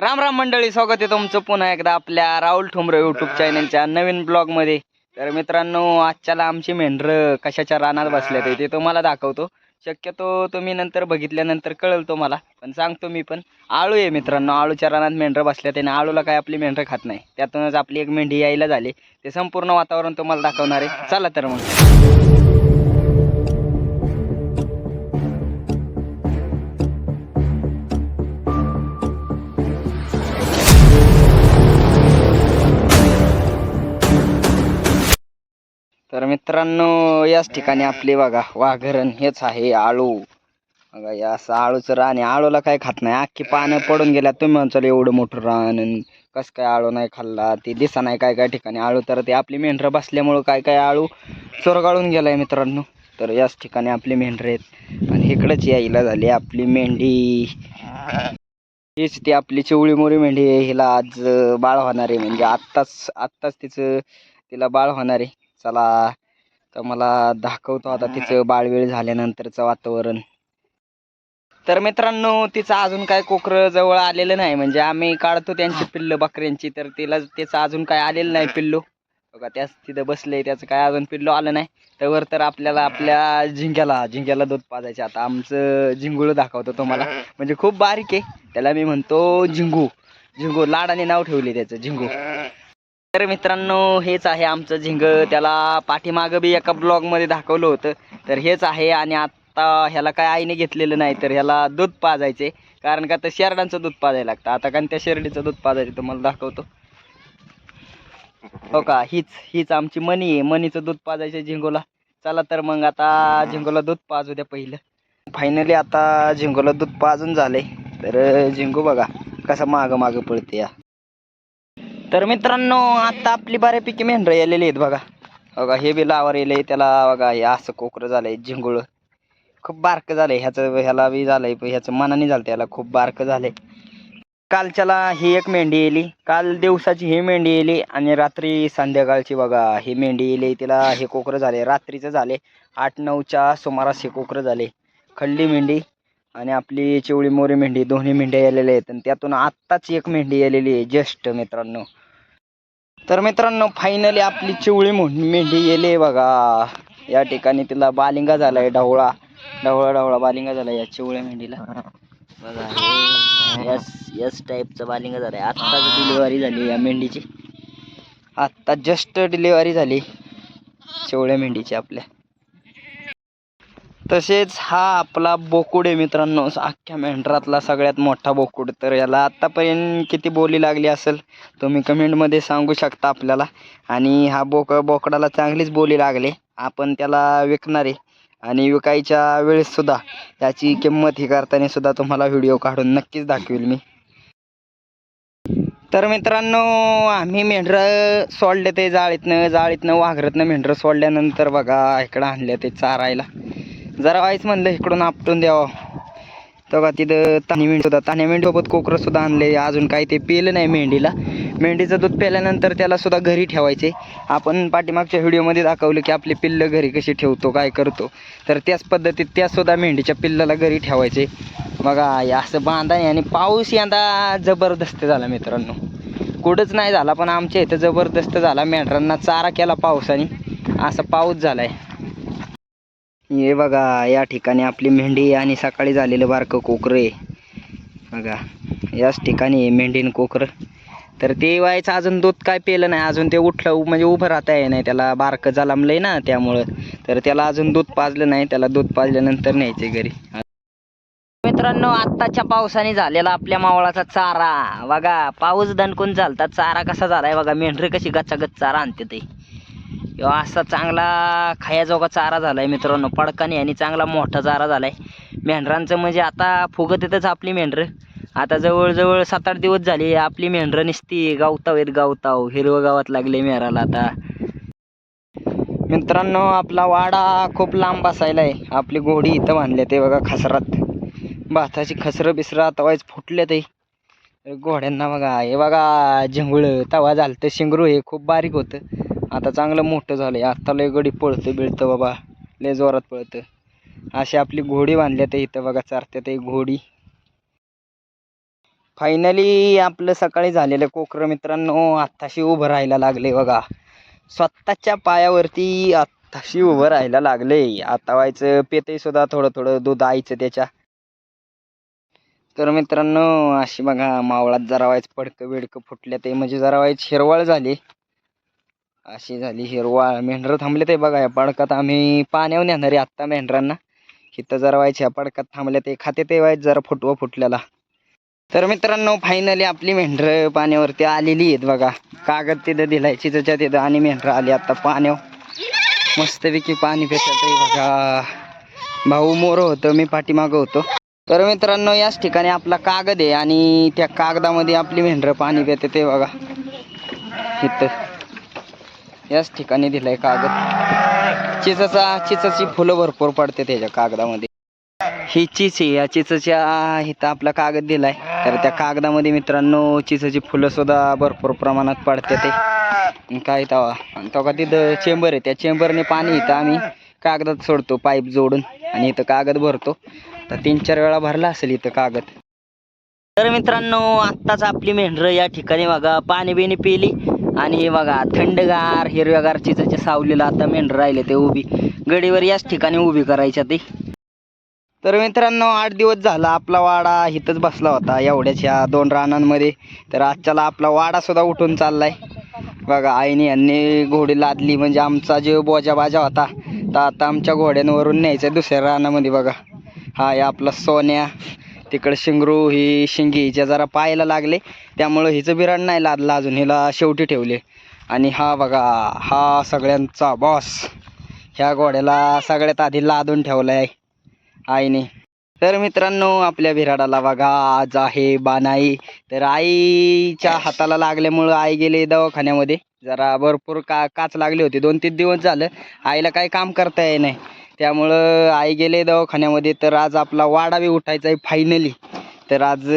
राम राम मंडळी स्वागत आहे तुमचं पुन्हा एकदा आपल्या राहुल ठुमरे यूट्यूब चॅनलच्या नवीन ब्लॉगमध्ये तर मित्रांनो आजच्याला आमची मेंढरं कशाच्या रानात बसल्यात आहे ते तुम्हाला दाखवतो. शक्यतो तुम्ही नंतर बघितल्यानंतर कळेल तुम्हाला पण सांगतो मी पण. आळू आहे मित्रांनो आळूच्या रानात मेंढरं बसल्यात आणि आळूला काय आपली मेंढरं खात नाही. त्यातूनच आपली एक मेंढी यायला झाली. ते संपूर्ण वातावरण तुम्हाला दाखवणार आहे. चला तर मग. तर मित्रांनो याच ठिकाणी आपले बघा वाघरण हेच आहे आळू. बघा या असं आळूचं रान आहे आळूला काय खात नाही. अख्खी पानं पडून गेल्या. तुम्ही म्हणचाल एवढं मोठं रान कसं काय आळू नाही खाल्ला? ते दिसा नाही काय काय ठिकाणी आळू? तर ते आपली मेंढरं बसल्यामुळं काय काय आळू चोरगाळून गेलाय मित्रांनो. तर याच ठिकाणी आपली मेंढरं आहेत. आणि इकडंच यायला झाली आपली मेंढी. हीच ती आपली चिवळी मोरी मेंढी आहे. हिला आज बाळ होणार आहे. म्हणजे आत्ताच आत्ताच तिचं तिला बाळ होणार आहे. चला तर मला दाखवतो आता तिचं बाळवेळ झाल्यानंतरचं वातावरण. तर मित्रांनो तिचं अजून काय कोकरं जवळ आलेलं नाही. म्हणजे आम्ही काढतो त्यांची पिल्लं बकऱ्यांची तर तिला त्याचं अजून काय आलेलं नाही पिल्लू. बघा त्याच तिथं बसले त्याचं काय अजून पिल्लू आलं नाही. त्यावर तर आपल्याला आपल्या झिंग्याला झिंग्याला दूध पाजायचे. आता आमचं झिंगुळ दाखवतो तुम्हाला. म्हणजे खूप बारीक आहे. त्याला मी म्हणतो झिंगू. झिंगू लाडाने नाव ठेवले त्याचं झिंगू. तर मित्रांनो हेच आहे आमचं झिंग. त्याला पाठीमागं बी एका ब्लॉगमध्ये दाखवलं होतं. तर हेच आहे आणि आत्ता ह्याला काय आईने घेतलेलं नाही तर ह्याला दूध पाजायचे. कारण का तर शेरडांचं दूध पाजायला लागतं. आता कारण त्या शेरडीचं दूध पाजायचं तुम्हाला दाखवतो. हो का? हीच हीच आमची मनी आहे. मनीचं दूध पाजायचं झिंगोला. चला तर मग आता झिंगोला दूध पाजू द्या पहिलं. फायनली आता झिंगोला दूध पाजून झालंय. तर झिंगू बघा कसं मागं मागं पळते या. तर मित्रांनो आता आपली बऱ्यापैकी मेंढरं आलेली आहेत बघा. बघा हे बी लावर येले त्याला बघा हे असं कोकरं झालंय झिंगुळ. खूप बारकं झालंय ह्याचं ह्याला बी झालंय ह्याचं मनाने झालं त्याला खूप बारकं झालंय. कालच्याला ही एक मेंढी येली काल दिवसाची ही मेंढी येली आणि रात्री संध्याकाळची बघा ही मेंढी येली तिला हे कोकरं झाले रात्रीचं झाले आठ नऊच्या सुमारास हे कोकरं झाले खल्ली मेंढी आणि आपली चिवळी मोरी मेंढी दोन्ही मेंढ्या आलेल्या आहेत. आणि त्यातून आत्ताच एक मेंढी आलेली आहे जस्ट मित्रांनो. तर मित्रांनो फायनली आपली चिवळी म्हणून मेंढी येले बघा. या ठिकाणी तिला बालिंगा झालाय ढवळा. ढवळा ढवळा बालिंगा झाला या चिवळ्या मेंढीला. बघा. यस यस टाईपचं बालिंगा झालाय. आत्ताच डिलिव्हरी झाली या मेंढीची. आत्ता जस्ट डिलिव्हरी झाली. चिवळ्या मेंढीची आपल्या. तसेच हा आपला बोकुड आहे मित्रांनो. अख्ख्या मेंढरातला सगळ्यात मोठा बोकुड. तर याला आत्तापर्यंत किती बोली लागली असेल तुम्ही कमेंटमध्ये सांगू शकता आपल्याला. आणि हा बोक बोकडाला चांगलीच बोली लागली. आपण त्याला विकणार आहे. आणि विकायच्या वेळेससुद्धा त्याची किंमत ही करताना सुद्धा तुम्हाला व्हिडिओ काढून नक्कीच दाखवेल मी. तर मित्रांनो आम्ही मेंढरं सोडले ते जाळीतनं जाळीतनं वाघरतनं मेंढरं सोडल्यानंतर बघा इकडं आणले ते चारायला. जरा व्हायच म्हणलं इकडून आपटून द्यावं. तेव्हा तिथं ताणी मेंढी सुद्धा तान्या मेंढीसोबत कोकरं सुद्धा आणले. अजून काही ते पेलं नाही मेंढीला. मेंढीचं दूध प्याल्यानंतर त्याला सुद्धा घरी ठेवायचे. आपण पाठीमागच्या व्हिडिओमध्ये दाखवलं की आपली पिल्लं घरी कशी ठेवतो काय करतो. तर त्याच पद्धतीत त्यासुद्धा मेंढीच्या पिल्लाला घरी ठेवायचे. बघा असं बांधाने आणि पाऊस यंदा जबरदस्त झाला मित्रांनो. कुठंच नाही झाला पण आमच्या इथं जबरदस्त झाला. मेंढरांना चारा केला पावसाने. असा पाऊस झाला आहे हे बघा या ठिकाणी आपली मेंढी आणि सकाळी झालेलं बारकं कोकरं आहे. बघा याच ठिकाणी आहे मेंढीन कोकरं. तर ते व्हायचं अजून दूध काय पेलं नाही अजून ते उठलं म्हणजे उभं राहता आहे. नाही त्याला बारकं जलामलंय ना त्यामुळं. तर त्याला अजून दूध पाजलं नाही त्याला दूध पाजल्यानंतर न्यायचे घरी. मित्रांनो आत्ताच्या पावसाने झालेला आपल्या मावळाचा चारा. बघा पाऊस दणकून झालता चारा कसा झालाय बघा मेंढरी कशी गच्चागच्च चारा आणते ते. असा चांगला खायाजोगा चारा झालाय मित्रांनो. पडकाने आणि चांगला मोठा चारा झालाय. मेंढरांचं म्हणजे आता फुगत येतच आपली मेंढरं. आता जवळजवळ सात आठ दिवस झाले आपली मेंढरं निसती गावताव आहेत गावताव. हिरवं गावात लागले मेहराला आता. मित्रांनो आपला वाडा खूप लांब बसायला आहे आपली घोडी इथं बांधले ते बघा खसरात भाताची खसरं बिसरं आता वाईच फुटले ते घोड्यांना बघा हे बघा झिंगुळ. तवा झालं तर शिंगरू हे खूप बारीक होतं. आता चांगलं मोठं झालं आहे आत्ता लय गडी पळतं बिळतं बाबा. लय जोरात पळतं अशी आपली घोडी बांधल्या इथं बघा चारत्यात एक घोडी. फायनली आपलं सकाळी झालेलं कोकरं मित्रांनो आत्ताशी उभं राहायला लागले बघा. स्वतःच्या पायावरती आत्ताशी उभं राहायला लागले आता व्हायचं पेते सुद्धा थोडं थोडं दूध आईचं त्याच्या. तर मित्रांनो अशी बघा मावळात जरा व्हायचं पडकं बिडकं फुटल्या ते म्हणजे जरा व्हायचं हिरवाळ झाली. अशी झाली हिरवा मेंढरं थांबले ते बघा या पडकात आम्ही पाण्यावर नेणारे आत्ता मेंढरांना. इथं जरा व्हायच्या पडकात थांबले ते खाते ते व्हायचं जरा फुटवा फुटलेला. तर मित्रांनो फायनली आपली मेंढरं पाण्यावरती आलेली आहेत बघा. कागद तिथं दिलाय चिचच्या तिथं आणि मेंढरं आली आता पाण्यावर. मस्तपैकी पाणी भेटत बघा. भाऊ मोर होतं मी पाठीमागं होतो. तर मित्रांनो याच ठिकाणी आपला कागद आहे आणि त्या कागदामध्ये आपली मेंढरं पाणी पिते ते बघा. इथं. याच ठिकाणी दिलाय कागद. चिचाचा चिचाची फुलं भरपूर पडते त्याच्या कागदामध्ये. ही चीच आहे. या चिचच्या इथं आपला कागद दिलाय. तर त्या कागदामध्ये मित्रांनो चिचाची फुलं सुद्धा भरपूर प्रमाणात पडते ते. आणि काय तवा? आणि तो का तिथं चेंबर आहे. त्या चेंबरने पाणी इथं आम्ही कागदात सोडतो पाईप जोडून. आणि इथं कागद भरतो. तर तीन चार वेळा भरला असेल इथं कागद. तर मित्रांनो आत्ताच आपली मेंढरं या ठिकाणी बघा पाणी बिणी पिली. आणि हे बघा थंडगार हिरव्यागार चिचाच्या सावलीला आता मेंढर राहिले ते उभी. गडीवर याच ठिकाणी उभी करायच्या ते. तर मित्रांनो आठ दिवस झाला आपला वाडा इथंच बसला होता एवढ्याच ह्या दोन रानांमध्ये. तर आजच्याला आपला वाडा सुद्धा उठून चाललाय. बघा आईने यांनी घोडी लादली म्हणजे आमचा जे बोजा बाजा होता तर आता आमच्या घोड्यांवरून न्यायचं दुसऱ्या रानामध्ये बघा. हा या आपला सोन्या. तिकडं शिंगरू ही शिंगी हिच्या जरा पायाला लागले त्यामुळं हिचं बिराड नाही लादलं अजून हिला शेवटी ठेवले. आणि हा बघा हा सगळ्यांचा बॉस ह्या घोड्याला सगळ्यात आधी लादून ठेवला आहे आईने. तर मित्रांनो आपल्या बिराडाला बघा आज आहे बानाई. तर आईच्या हाताला लागल्यामुळं आई गेले दवाखान्यामध्ये. जरा भरपूर का काच लागली होती दोन तीन दिवस झालं. आईला काही काम करता येई नाही त्यामुळं आई गेले दवाखान्यामध्ये तर आज आपला वाडा बी उठायचा आहे फायनली तर आज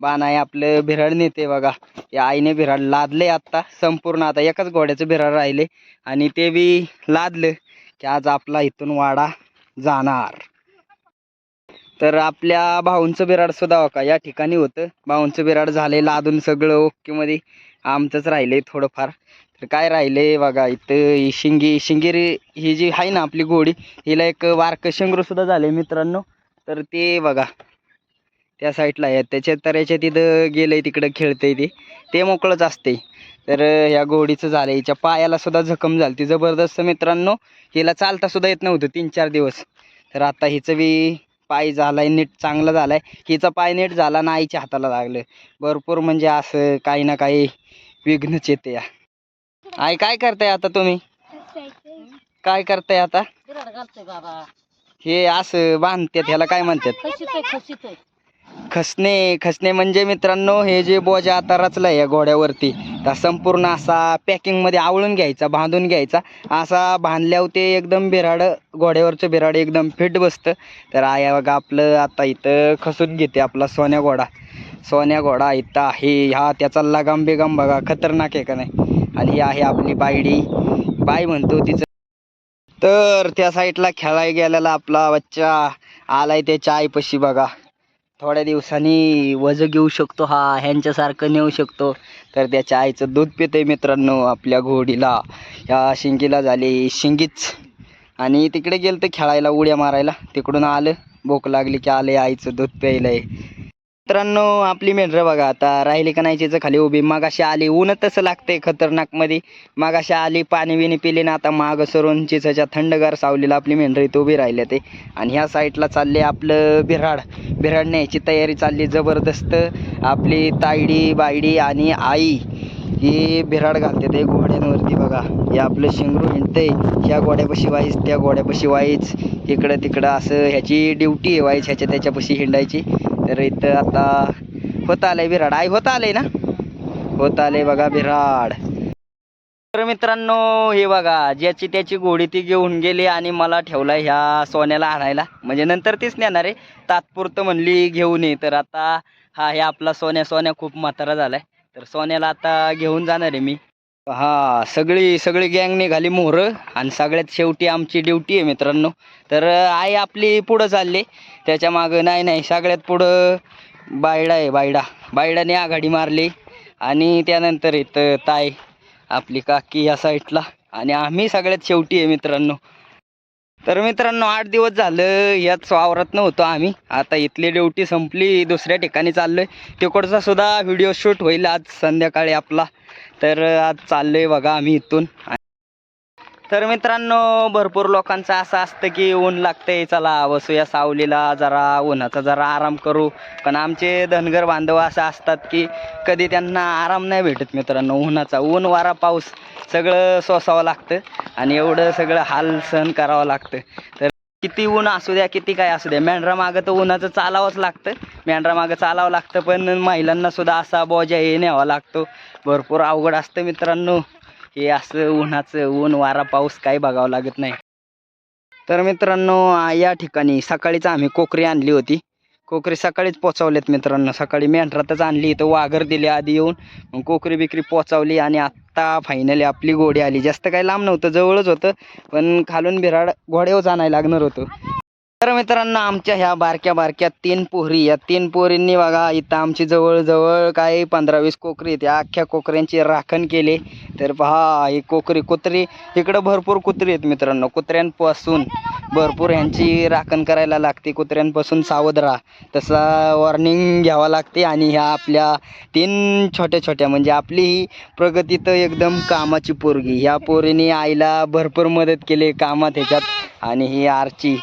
बानाई आपलं भिराड नेते बघा. या आईने बिराड लादले आत्ता संपूर्ण आता एकाच घोड्याचं बिराड राहिले आणि ते बी लादलं की आज आपला इथून वाडा जाणार. तर आपल्या भाऊंचं बिराड सुद्धा का या ठिकाणी होतं. भाऊंचं बिराड झाले लादून सगळं ओकेमध्ये आमचंच राहिले थोडंफार. तर काय राहिले बघा इथं ही शिंगी शिंगेरी ही जी आहे ना आपली घोडी हिला एक वारकं शिंगरूसुद्धा झाले मित्रांनो. तर ते बघा त्या साईडला आहे. त्याच्या तर याच्या तिथं गेलंय तिकडं खेळतंय ते. ते मोकळंच असते तर ह्या घोडीचं झालं हिच्या पायाला सुद्धा जखम झाली. ती जबरदस्त मित्रांनो हिला चालता सुद्धा येत नव्हतं तीन चार दिवस. तर आता हिचं बी पाय झालाय नीट चांगला झालाय. हिचा पाय नीट झाला ना आईच्या हाताला लागलं. भरपूर म्हणजे असं काही ना काही विघ्नच येते या. आई काय करताय आता तुम्ही? काय करताय आता? घालतोय बाबा हे असं बांधतात ह्याला काय म्हणतात खसितोय खसितोय खसणे खसणे म्हणजे मित्रांनो हे जे बोजा आता रचलाय या घोड्यावरती तर संपूर्ण असा पॅकिंगमध्ये आवळून घ्यायचा बांधून घ्यायचा. असा बांधल्यावर ते एकदम बिराड घोड्यावरचं बिराड एकदम फिट बसतं. तर आया बघा आपलं आता इथं खसून घेते आपला सोन्या घोडा. सोन्या घोडा इथं आहे. ह्या त्याचा लगाम बेगम बघा खतरनाक आहे का नाही? आणि ही आहे आपली बायडी. बाय म्हणतो तिचं. तर त्या साईडला खेळायला गेलेला आपला बच्चा आलाय त्याच्या आईपाशी बघा. थोड्या दिवसांनी वजं घेऊ शकतो हा ह्यांच्यासारखं नेऊ शकतो. तर त्याच्या आईचं दूध पितंय मित्रांनो आपल्या घोडीला. या शिंगीला झाली शिंगीच. आणि तिकडे गेलं तर खेळायला उड्या मारायला. तिकडून आलं. भूक लागली की आलं आईचं दूध प्यायलंय. मित्रांनो आपली मेंढरं बघा आता राहिली का नाही तिचं खाली उभी मागाशी आली ऊन तसं लागतंय खतरनाकमध्ये. मागाशी आली पाणी बिणी पिली ना आता मागं सरून चिचाच्या थंडगार सावलीला आपली मेंढरं इथं उभी राहिले ते. आणि ह्या साईडला चालले आपलं बिराड. बिराड न्यायची तयारी चालली जबरदस्त. आपली तायडी बायडी आणि आई ही बिराड घालते ते घोड्यांवरती बघा. हे आपलं शिंगरू हिंडते ह्या घोड्यापाशी वाईच त्या घोड्यापाशी वाईच इकडं तिकडं असं ह्याची ड्युटी आहे वाईच ह्याच्या त्याच्यापाशी हिंडायची. तर इथं आता होत आलंय बिराड आई होत आलंय ना? होत आलंय बघा बिराड तर मित्रांनो हे बघा ज्याची त्याची गोडी ती घेऊन गेली आणि मला ठेवला ह्या सोन्याला आणायला. म्हणजे नंतर तीच नेणार आहे. तात्पुरतं म्हणली घेऊन ये. तर आता हा हे आपला सोन्या सोन्या खूप म्हातारा झालाय. तर सोन्याला आता घेऊन जाणार आहे मी. हा सगळी सगळी गँग निघाली मोहर आणि सगळ्यात शेवटी आमची ड्युटी आहे मित्रांनो. तर आई आपली पुढं चालली. त्याच्या मागं नाही नाही सगळ्यात पुढं बायडा आहे बायडा. बायडाने आघाडी मारली. आणि त्यानंतर इथं ताय आपली काकी या साईडला आणि आम्ही सगळ्यात शेवटी आहे मित्रांनो. तर मित्रांनो आठ दिवस झालं याच वावरात नव्हतो आम्ही. आता इथली ड्युटी संपली दुसऱ्या ठिकाणी चाललोय. तिकडचा सुद्धा व्हिडिओ शूट होईल आज संध्याकाळी आपला. तर आज चाललोय बघा आम्ही इथून. तर मित्रांनो भरपूर लोकांचं असं असतं की ऊन लागतंय चला बसूया सावलीला जरा उन्हाचा जरा आराम करू. पण आमचे धनगर बांधव असं असतात की कधी त्यांना आराम नाही भेटत मित्रांनो उन्हाचा. ऊन वारा पाऊस सगळं सोसावं लागतं आणि एवढं सगळं हाल सहन करावं लागतं. तर किती ऊन असू द्या किती काय असू द्या. मेंढरा मागं तर उन्हाचं चालावंच लागतं. मेंढरा मागं चालावं लागतं पण महिलांना सुद्धा असा बोजा हे न्यावा लागतो. भरपूर अवघड असतं मित्रांनो. हे असं उन्हाचं ऊन वारा पाऊस काही बघावं लागत नाही. तर मित्रांनो या ठिकाणी सकाळीच आम्ही कोकरी आणली होती. कोकरी सकाळीच पोचवलेत मित्रांनो. सकाळी मेंढरातच आणली इथं वाघर दिली आधी येऊन. मग कोकरी बिकरी पोचवली आणि आत्ता फायनली आपली घोडी आली. जास्त काही लांब नव्हतं जवळच होतं. पण खालून बिराड घोड्यावर जाणाय लागणार होतं. तर मित्रांनो आमच्या ह्या बारक्या बारक्या तीन पोहरी या तीन पोरींनी बघा इथं आमची जवळजवळ काय पंधरा वीस कोकरी त्या अख्ख्या कोकऱ्यांची राखण केली. तर पहा ही कोकरी कुत्री इकडं भरपूर कुत्री आहेत मित्रांनो. कुत्र्यांपासून भरपूर ह्यांची राखण करायला लागते. कुत्र्यांपासून सावध राहा. तसा वॉर्निंग घ्यावा लागते. आणि ह्या आपल्या तीन छोट्या छोट्या म्हणजे आपली ही प्रगती तर एकदम कामाची पोरगी. ह्या पोरीने आईला भरपूर मदत केली कामात ह्याच्यात. आणि ही आरची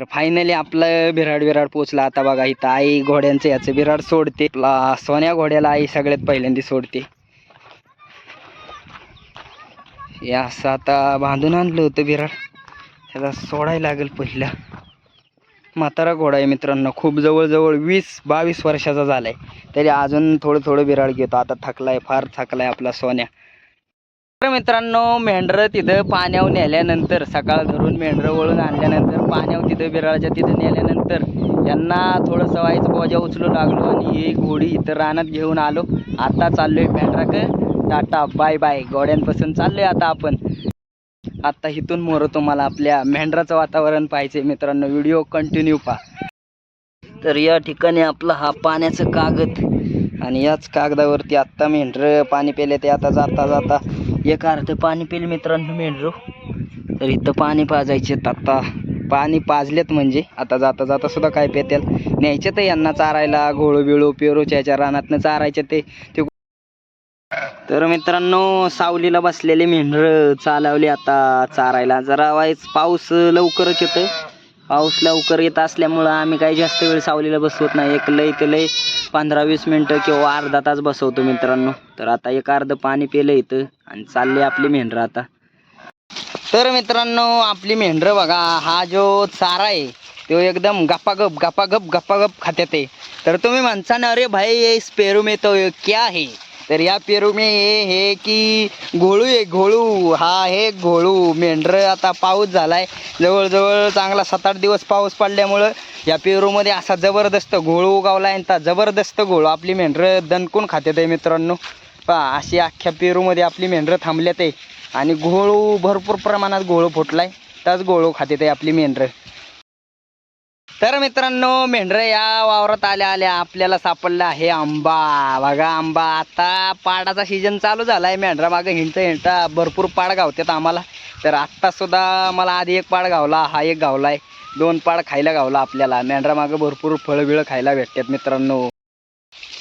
फायनली आपलं बिराड बिराड पोचला आता बघा इथं आई घोड्यांचं याचं बिराड सोडते. आपला सोन्या घोड्याला आई सगळ्यात पहिल्यांदा सोडते. असं आता बांधून आणलं होतं बिराड त्याला सोडायला लागेल पहिलं. म्हातारा घोडा आहे मित्रांनो. खूप जवळजवळ वीस बावीस वर्षाचा झालाय. तरी अजून थोडं थोडं बिराड घेतो. आता थकलाय फार थकलाय आपला सोन्या. तर मित्रांनो मेंढरं तिथं पाण्यावर नेल्यानंतर सकाळ धरून मेंढरं वळून आणल्यानंतर पाण्यावर तिथं बिराळाच्या तिथं नेल्यानंतर यांना थोडंसं सवाईच बोजा उचलू लागलो आणि ही घोडी इथं रानात घेऊन आलो. आता चाललोय मेंढराक टाटा बाय बाय. घोड्यांपासून चाललोय आता आपण. आता इथून मोर तुम्हाला आपल्या मेंढराचं वातावरण पाहिजे मित्रांनो व्हिडिओ कंटिन्यू पहा. तर या ठिकाणी आपला हा पाण्याचं कागद. आणि याच कागदावरती आत्ता मेंढरं पाणी पेले ते आता जाता जाता एक अर्ध पाणी पिल मित्रांनो मेंढरू. तर इथं पाणी पाजायचे आता. पाणी पाजलेत म्हणजे. आता जाता जाता सुद्धा काय पेतेल न्यायचे ते यांना चारायला घोळू बिळू पेरूच्या याच्या रानातनं चारायचे ते. ते तर मित्रांनो सावलीला बसलेले मेंढर चालवले आता. चारायला जरा वाईच पाऊस लवकरच येतोय. पाऊस लवकर येत असल्यामुळं आम्ही काही जास्त वेळ सावलीला बसवत नाही. एक लय ते लय पंधरा वीस मिनटं किंवा अर्धा तास बसवतो मित्रांनो. तर आता एक अर्ध पाणी पेलं इथं आणि चालली आपली मेंढरं आता. तर मित्रांनो आपली मेंढरं बघा हा जो चारा आहे तो एकदम गपागप गपागप गपागप खात्यात आहे. तर तुम्ही म्हणसान अरे भाई हे स्पेरूम येतो क्या आहे? तर या पेरू हे की घोळू आहे घोळू हा हे घोळू. मेंढरं आता पाऊस झालाय. जवळजवळ चांगला सात आठ दिवस पाऊस पडल्यामुळं या पेरूमध्ये असा जबरदस्त घोळू उगावला आहे आणि जबरदस्त घोळू. आपली मेंढरं दणकून खात्यात आहे मित्रांनो. पा अशी अख्ख्या पेरूमध्ये आपली मेंढरं थांबल्यात आहे. आणि घोळू भरपूर प्रमाणात घोळू फुटलाय. त्याच घोळू खात्यात आहे आपली मेंढरं. तर मित्रांनो मेंढरं या वावरात आल्या आल्या आपल्याला सापडला आहे आंबा. बघा आंबा आता पाडाचा सीजन चालू झालाय. मेंढरा मागं हिंडता हिंडता भरपूर पाड गावतात आम्हाला. तर आत्तासुद्धा मला आधी एक पाड गावला हा एक गावला आहे दोन पाड खायला गावला आपल्याला. मेंढरा मागं भरपूर फळबिळं खायला भेटतात मित्रांनो.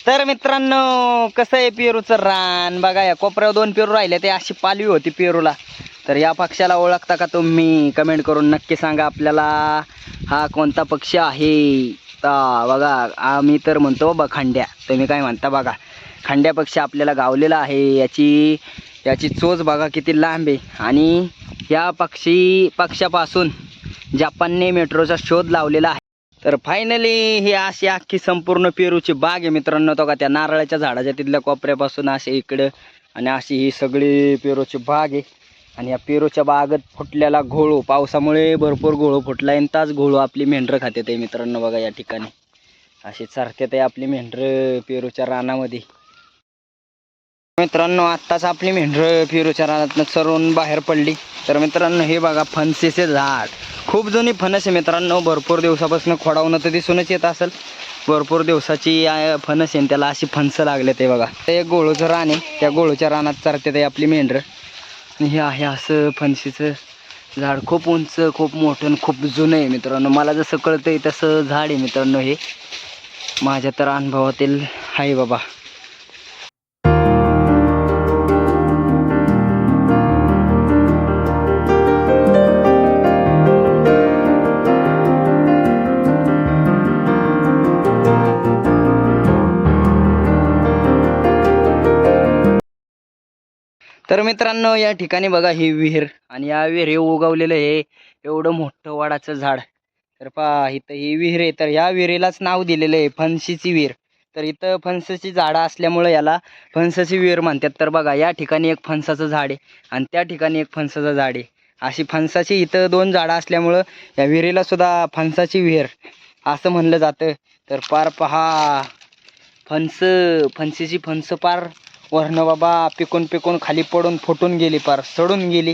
तर मित्रांनो कसं आहे पेरूचं रान? बघा या कोपऱ्यावर दोन पेरू राहिले ते अशी पालवी होती पेरूला. तर या पक्षाला ओळखता का तुम्ही? कमेंट करून नक्की सांगा आपल्याला. हा कोणता पक्ष आहे? बघा आम्ही तर म्हणतो बाबा खांड्या. तुम्ही काय म्हणता बघा. खांड्या पक्ष आपल्याला गावलेला आहे. याची याची चोच बघा किती लांब आहे. आणि या पक्षी पक्षापासून जपानने मेट्रोचा शोध लावलेला आहे. तर फायनली ही अशी अख्खी संपूर्ण पेरूची बाग आहे मित्रांनो. तो का त्या नारळाच्या झाडाच्या तिथल्या कोपऱ्यापासून असे इकडं आणि अशी ही सगळी पेरूची बाग आहे. आणि या पेरूच्या बागत फुटलेला घोळू. पावसामुळे भरपूर घोळू फुटला आणि ताच घोळू आपली मेंढरं खात्यात आहे मित्रांनो बघा या ठिकाणी. अशी चरत्यात आहे आपली मेंढरं पेरूच्या रानामध्ये. मित्रांनो आत्ताच आपली मेंढरं पेरूच्या रानातनं चरून बाहेर पडली. तर मित्रांनो हे बघा फणसीचे झाड. खूप जुनी फणस आहे मित्रांनो. भरपूर दिवसापासून खोडावणं तर दिसूनच येत असेल. भरपूर दिवसाची फणस आहे आणि त्याला अशी फणसं लागले ते बघा. ते एक गोळूचं रान आहे. त्या गोळूच्या रानात चरते ते आपली मेंढरं. हे आहे असं फणशीचं झाड. खूप उंच खूप मोठं आणि खूप जुनं आहे मित्रांनो. मला जसं कळतं आहे तसं झाड आहे मित्रांनो हे. माझ्या तर अनुभवातील आहे बाबा. मित्रांनो या ठिकाणी बघा ही विहीर आणि या विहीर हे उगवलेलं हे एवढं मोठं वाडाचं झाड. तर पहा इथं ही विहीर आहे. तर या विहिरीलाच नाव दिलेलं आहे फणशीची विहीर. तर इथं फणसाची झाडं असल्यामुळं याला फणसाची विहीर म्हणतात. तर बघा या ठिकाणी एक फणसाचं झाड आहे आणि त्या ठिकाणी एक फणसाचं झाड आहे. अशी फणसाची इथं दोन झाडं असल्यामुळं या विहिरीला सुद्धा फणसाची विहीर असं म्हणलं जातं. तर पार पहा फणस फणसीची फणस पार वरनं बाबा पिकून पिकून खाली पडून फुटून गेली पार सडून गेली.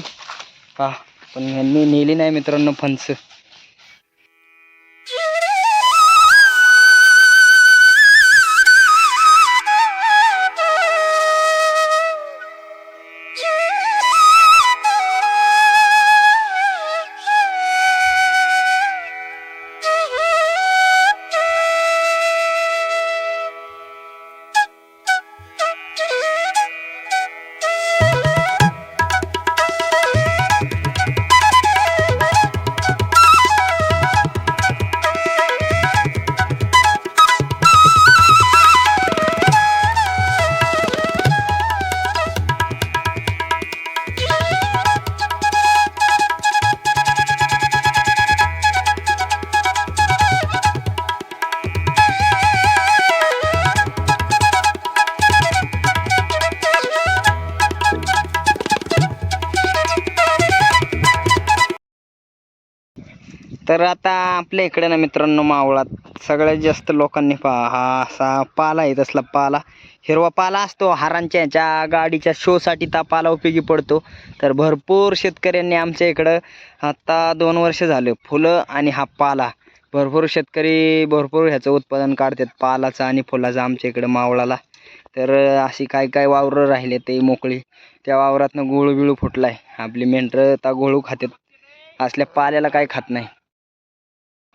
पहा पण यांनी नेली नाही मित्रांनो फणसं. तर आता आपल्या इकडे ना मित्रांनो मावळात सगळ्यात जास्त लोकांनी पहा हा असा पाला आहे तसला पाला. हिरवा पाला असतो हारांच्या ह्याच्या गाडीच्या शोसाठी ता पाला उपयोगी पडतो. तर भरपूर शेतकऱ्यांनी आमच्या इकडं आत्ता दोन वर्ष झालं फुलं आणि हा पाला. भरपूर शेतकरी भरपूर ह्याचं उत्पादन काढतात पालाचं आणि फुलाचं आमच्या इकडं मावळाला. तर अशी काय काय वावरं राहिले ते मोकळी. त्या वावरातनं गोळू बिळू फुटला आहे आपली मेंढरं ता गोळू खातात. असल्या पाल्याला काय खात नाही.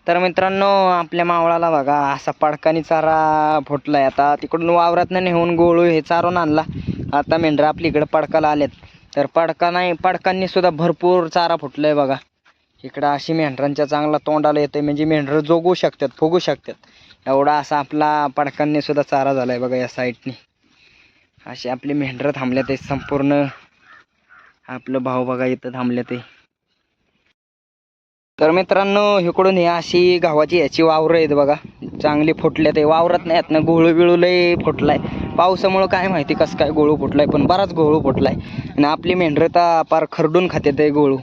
तर मित्रांनो आपल्या मावळाला बघा असा पडकानी चारा फुटलाय. आता तिकडून वावरातनं नेऊन गोळू हे चारून आणला. आता मेंढर आपल्या इकडं पडकाला आलेत. तर पडका नाही पडकांनी सुद्धा भरपूर चारा फुटलाय बघा. इकडं अशी मेंढरांच्या चांगला तोंडाला येते म्हणजे मेंढरं जोगू शकतात फुगू शकतात. एवढा असा आपला पडकांनी सुद्धा चारा झालाय बघा या साईडनी. अशी आपली मेंढरं थांबल्या ते संपूर्ण आपलं भाऊ बघा इथं थांबल्या ते तर मित्रांनो इकडून ही अशी गावाची याची वावरं आहेत बघा. चांगली फुटले ते वावरत नाही ना गोळू बिळू लय फुटलाय. पावसामुळं काय माहिती कसं काय गोळू फुटलाय पण बराच गोळू फुटलाय. आणि आपली मेंढरं तर पार खरडून खाते ते गोळू.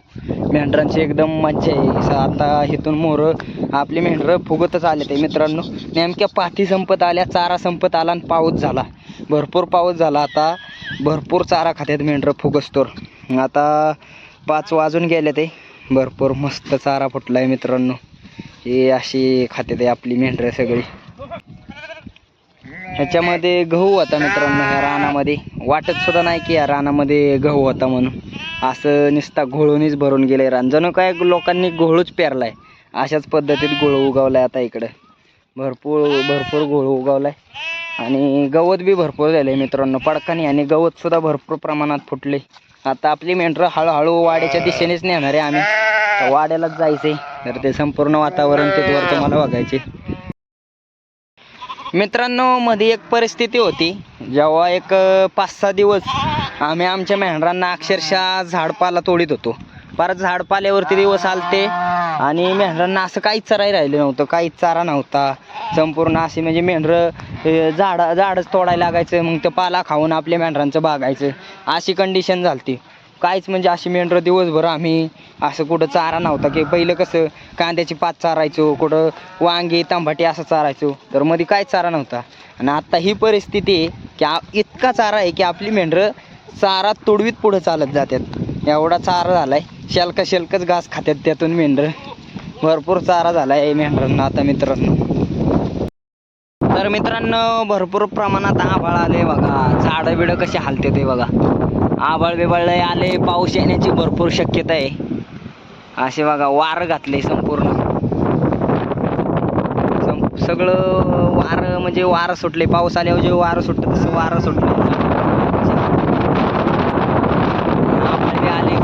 मेंढरांची एकदम मज्जा आहे. आता इथून मोरं आपली मेंढरं फुगतच आले ते मित्रांनो. नेमक्या पाठी संपत आल्या चारा संपत आला आणि पाऊस झाला. भरपूर पाऊस झाला आता. भरपूर चारा खात्यात मेंढरं फुगस्तोर. आता पाच वाजून गेले ते भरपूर मस्त चारा फुटला आहे मित्रांनो. हे अशी खाते आहे आपली मेंढरं सगळी. ह्याच्यामध्ये गहू होता मित्रांनो ह्या रानामध्ये. वाटत सुद्धा नाही की या रानामध्ये गहू होता म्हणून. असं नुसता घोळूनच भरून गेले रान. जणू काय लोकांनी घोळूच पेरलाय. अशाच पद्धतीत गोळ उगवलाय आता इकडं. भरपूर भरपूर गोळ उगवलाय. आणि गवत बी भरपूर झाले मित्रांनो. पडकानी आणि गवत सुद्धा भरपूर प्रमाणात फुटले आता आपली मेंढरं हळूहळू वाड्याच्या दिशेनेच नेणार आहे आम्ही. वाड्यालाच जायचे तर ते संपूर्ण वातावरण तिथवर तुम्हाला बघायचे. मित्रांनो मध्ये एक परिस्थिती होती. जेव्हा एक पाच सहा दिवस आम्ही आमच्या मेंढरांना अक्षरशः झाडपाला तोडीत होतो. परत झाड पाल्यावरती दिवस आलते. आणि मेंढरांना असं काहीच चराई राहिलं नव्हतं काहीच चारा नव्हता. संपूर्ण अशी म्हणजे मेंढरं अं, झाडं झाडच तोडायला लागायचं मग ते पाला खाऊन आपल्या मेंढरांचं बागायचं. अशी कंडिशन झालती. काहीच म्हणजे अशी मेंढरं दिवसभर आम्ही असं कुठं चारा नव्हता की पहिलं कसं कांद्याची पात चारायचो कुठं वांगी तांबाटी असं चारायचो. तर मध्ये काहीच चारा नव्हता. आणि आत्ता ही परिस्थिती आहे की इतका चारा आहे की आपली मेंढरं चारा तोडवीत पुढं चालत जातात. एवढा चारा झालाय. आहे शेलका शेलकच घास खात्यात त्यातून मेंढर. भरपूर चारा झाला आहे मेंढरांना आता मित्रांनो. तर मित्रांनो भरपूर प्रमाणात आभाळ आले बघा. झाडं बिडं कशी हालते ते बघा. आभाळ बिबाळ आले पाऊस येण्याची भरपूर शक्यता आहे. असे बघा वार घातले संपूर्ण. सगळं वारं म्हणजे वारं सुटले पाऊस आल्यावर जे वारं सुटतं तसं वारं सुटलं आभाळ बी आले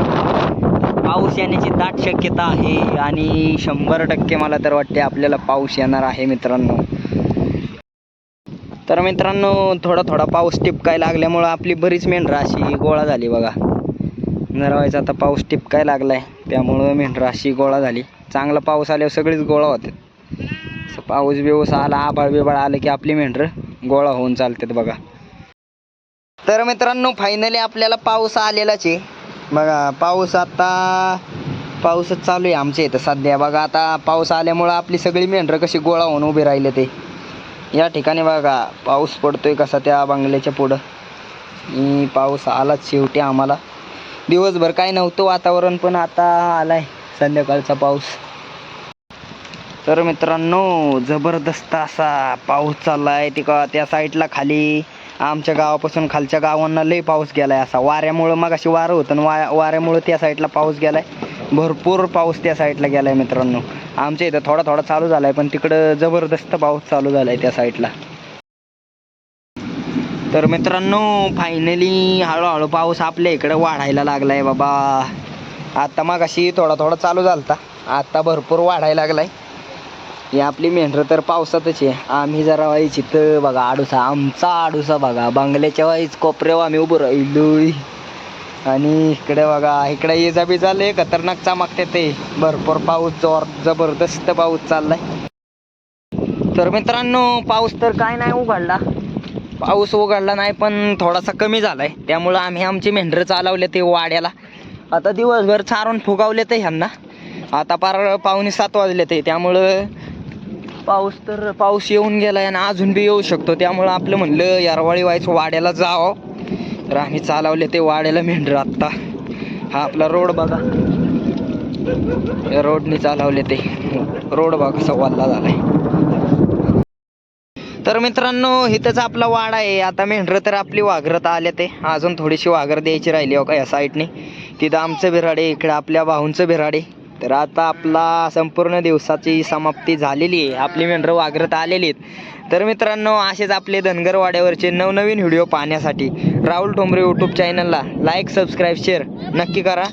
पाऊस येण्याची दाट शक्यता आहे आणि शंभर टक्के मला तर वाटते आपल्याला पाऊस येणार आहे मित्रांनो. तर मित्रांनो थोडा थोडा पाऊस टिपकाय लागल्यामुळं आपली बरीच मेंढरा अशी गोळा झाली बघा. नरवायचा आता पाऊस टिपकाय लागलाय त्यामुळं मेंढरा अशी गोळा झाली. चांगला पाऊस आल्यावर सगळीच गोळा होते. पाऊस बिऊस आला आभाळ बिबाळ आलं की आपली मेंढरं गोळा होऊन चालतात बघा. तर मित्रांनो फायनली आपल्याला पाऊस आलेलाच आहे. बघा पाऊस आता पाऊसच चालू आहे आमच्या इथं सध्या. बघा आता पाऊस आल्यामुळं आपली सगळी मेंढरं कशी गोळा होऊन उभी राहिले ते. या ठिकाणी बघा पाऊस पडतोय कसा त्या बंगल्याच्या पुढं. पाऊस आलाच शेवटी आम्हाला. दिवसभर काय नव्हतं वातावरण पण आता आलाय संध्याकाळचा पाऊस. तर मित्रांनो जबरदस्त असा पाऊस चाललाय तिका त्या साईडला खाली. आमच्या गावापासून खालच्या गावांना लई पाऊस गेलाय असा. वाऱ्यामुळं मग अशी वारं होतं आणि वा वाऱ्यामुळं त्या साईडला पाऊस गेलाय. भरपूर पाऊस त्या साईडला गेलाय मित्रांनो. आमच्या इथं थोडा थोडा चालू झालाय पण तिकडं जबरदस्त पाऊस चालू झालाय त्या साईडला. तर मित्रांनो फायनली हळूहळू पाऊस आपल्या इकडं वाढायला लागलाय बाबा. आता मग अशी थोडा थोडा चालू झाला आता भरपूर वाढायला लागलाय. ही आपली मेंढरं तर पावसातच आहे. आम्ही जरा वाईच इथं बघा आडूसा आमचा आडूसा बघा. बांगल्याच्या वाईच कोपऱ्यावर आम्ही उभं राहिलो आणि इकडे बघा इकडे ये जा बी झाले खतरनाक चमकते ते. भरपूर पाऊस जोर जबरदस्त पाऊस चाललाय. तर मित्रांनो पाऊस तर काय नाही उघडला. पाऊस उघडला नाही पण थोडासा कमी झालाय. त्यामुळं आम्ही आमची मेंढरं चालवले ते वाड्याला. आता दिवसभर चारून फुगावले ते ह्यांना. आता पार पाहुणे सात वाजले ते. त्यामुळं पाऊस तर पाऊस येऊन गेला आहे आणि अजून बी येऊ शकतो. त्यामुळं आपलं म्हणलं यारवाळी व्हायचं वाड्याला जावं. तर आम्ही चालवले ते वाड्याला मेंढरं आत्ता. हा आपला रोड बघा. या रोडने चालवले ते. रोड बघा सव्वाला झाला झालाय. तर मित्रांनो इथंच आपला वाडा आहे. आता मेंढरं तर आपली वाघरत आले ते. अजून थोडीशी वाघर द्यायची राहिली हो का या साईडने. तिथं आमचं बिराडे इकडं आपल्या भाऊंचं बिराडे. तर आता आपला संपूर्ण दिवसाची समाप्ती झालेली आहे. आपली मेंढरं वागरत आलेली आहेत तर मित्रांनो असेच आपले धनगर वाड्यावरचे नवनवीन व्हिडिओ पाहण्यासाठी राहुल ठोंबरे यूट्यूब चॅनलला लाईक सबस्क्राईब शेअर नक्की करा.